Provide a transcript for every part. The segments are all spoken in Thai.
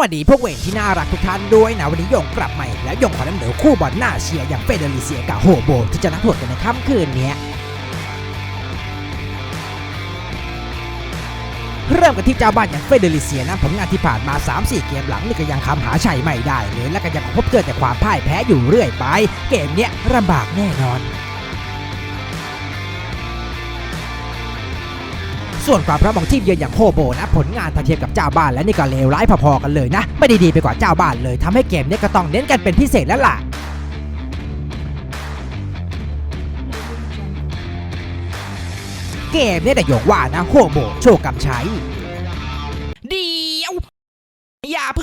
วัสดีพวกเวนที่น่ารักทุกท่านด้วยนะ วันนี้ยงกลับใหม่แล้วยงขอนำเหนือคู่บอลหน้าเชียร์อย่างเฟเดริเซียกับโฮโบ ที่จะนัดดวลกันในค่ำคืนนี้เริ่มกันที่เจ้าบ้านอย่างเฟเดริเซียนะผลงานที่ผ่านมา 3-4 เกมหลังนี่ก็ยังคำหาชัยไม่ได้เลยและก็ยังพบเจอแต่ความพ่ายแพ้อยู่เรื่อยไป เกมเนี้ยลำบากแน่นอน ส่วนความพร้อมของทีมเยือนอย่างโคโบนะผลงานถ้าเทียบกับเจ้าบ้านและนี่ก็เลวร้ายพอๆกันเลยนะ ไม่ได้ดีไปกว่าเจ้าบ้านเลยทำให้เกมนี้ก็ต้องเน้นกันเป็นพิเศษแล้วล่ะเกมเนี่ยแต่ยกว่านะโฮโบโชคกำชัยดี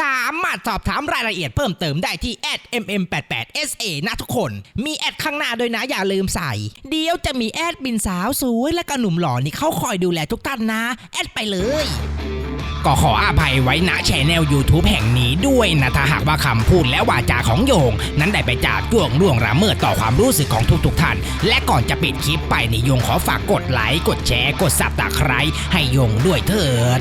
สามารถสอบถามรายละเอียดเพิ่มเติมได้ที่ @mm88sa นะทุกคน มีแอดข้างหน้าด้วยนะอย่าลืมใส่ เดี๋ยวจะมีแอดบินสาวสวยและก็หนุ่มหล่อนี่เขาคอยดูแลทุกท่านนะ แอดไปเลย ก็ขออภัยไว้ณแชนแนล YouTube แห่งนี้ด้วยนะ ถ้าหากว่าคำพูดและวาจาของโยง นั้นได้ไปจากจ้วงล่วงละเมิดต่อความรู้สึกของทุกๆท่าน และก่อนจะปิดคลิปไปนี่โยงขอฝากกดไลค์กดแชร์กดซับตะไคร้ให้โยงด้วยเถิด